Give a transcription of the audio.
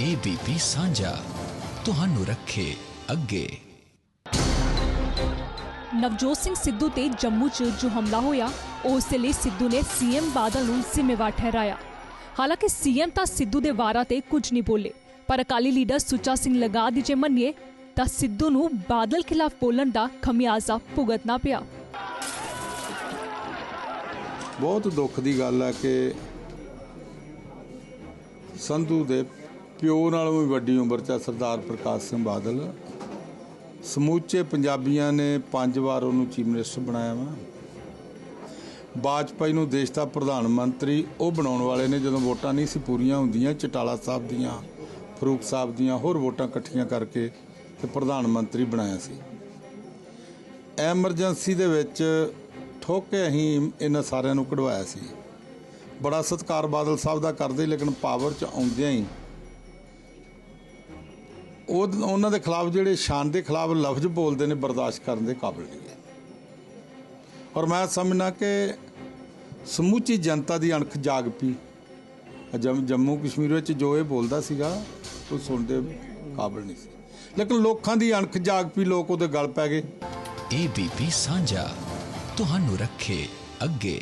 ABP ਸਾਂਝਾ ਤੁਹਾਨੂੰ ਰੱਖੇ ਅੱਗੇ। ਨਵਜੋਤ ਸਿੰਘ ਸਿੱਧੂ ਤੇ ਜੰਮੂ 'ਚ ਜੋ ਹਮਲਾ ਹੋਇਆ ਉਸ ਲਈ ਸਿੱਧੂ ਨੇ ਸੀਐਮ ਬਾਦਲ ਨੂੰ ਜ਼ਿੰਮੇਵਾਰ ਠਹਿਰਾਇਆ। ਹਾਲਾਂਕਿ ਸੀਐਮ ਤਾਂ ਸਿੱਧੂ ਦੇ ਵਾਰਾਂ ਤੇ ਕੁਝ ਨਹੀਂ ਬੋਲੇ ਪਰ ਅਕਾਲੀ ਲੀਡਰ ਸੁੱਚਾ ਸਿੰਘ ਲਗਾ ਦੀ ਜੇ ਮੰਨੀਏ ਤਾਂ ਸਿੱਧੂ ਨੂੰ ਬਾਦਲ ਖਿਲਾਫ ਬੋਲਣ ਦਾ ਖਮਿਆਜ਼ਾ ਭੁਗਤਣਾ ਪਿਆ। ਬਹੁਤ ਦੁੱਖ ਦੀ ਗੱਲ ਹੈ ਕਿ ਸੰਧੂ ਦੇ ਪਿਓ ਨਾਲੋਂ ਵੀ ਵੱਡੀ ਉਮਰ 'ਚ ਹੈ ਸਰਦਾਰ ਪ੍ਰਕਾਸ਼ ਸਿੰਘ ਬਾਦਲ। ਸਮੂਚੇ ਪੰਜਾਬੀਆਂ ਨੇ ਪੰਜ ਵਾਰ ਉਹਨੂੰ ਚੀਫ ਮਿਨਿਸਟਰ ਬਣਾਇਆ ਵਾ। ਬਾਜਪਾਈ ਨੂੰ ਦੇਸ਼ ਦਾ ਪ੍ਰਧਾਨ ਮੰਤਰੀ ਉਹ ਬਣਾਉਣ ਵਾਲੇ ਨੇ ਜਦੋਂ ਵੋਟਾਂ ਨਹੀਂ ਸੀ ਪੂਰੀਆਂ ਹੁੰਦੀਆਂ, ਚਟਾਲਾ ਸਾਹਿਬ ਦੀਆਂ ਫਰੂਕ ਸਾਹਿਬ ਦੀਆਂ ਹੋਰ ਵੋਟਾਂ ਇਕੱਠੀਆਂ ਕਰਕੇ ਤੇ ਪ੍ਰਧਾਨ ਮੰਤਰੀ ਬਣਾਇਆ ਸੀ। ਐਮਰਜੈਂਸੀ ਦੇ ਵਿੱਚ ਠੋਕ ਕੇ ਅਸੀਂ ਇਹਨਾਂ ਸਾਰਿਆਂ ਨੂੰ ਕਢਵਾਇਆ ਸੀ। ਬੜਾ ਸਤਿਕਾਰ ਬਾਦਲ ਸਾਹਿਬ ਦਾ ਕਰਦੇ, ਲੇਕਿਨ ਪਾਵਰ 'ਚ ਆਉਂਦਿਆਂ ਹੀ ਉਹ ਉਹਨਾਂ ਦੇ ਖਿਲਾਫ ਜਿਹੜੇ ਸ਼ਾਨ ਦੇ ਖਿਲਾਫ ਲਫ਼ਜ਼ ਬੋਲਦੇ ਨੇ ਬਰਦਾਸ਼ਤ ਕਰਨ ਦੇ ਕਾਬਿਲ ਨਹੀਂ ਹੈ। ਔਰ ਮੈਂ ਸਮਝਣਾ ਕਿ ਸਮੁੱਚੀ ਜਨਤਾ ਦੀ ਅਣਖ ਜਾਗ ਪਈ ਜਮ, ਜੰਮੂ ਕਸ਼ਮੀਰ ਵਿੱਚ ਜੋ ਇਹ ਬੋਲਦਾ ਸੀਗਾ, ਉਹ ਸੁਣਦੇ ਕਾਬਿਲ ਨਹੀਂ ਸੀ। ਲੇਕਿਨ ਲੋਕਾਂ ਦੀ ਅਣਖ ਜਾਗ ਪਈ ਲੋਕ ਉਹਦੇ ਗਲ ਪੈ ਗਏ। ਏਬੀਪੀ ਸਾਂਝਾ, ਤੁਹਾਨੂੰ ਰੱਖੇ ਅੱਗੇ।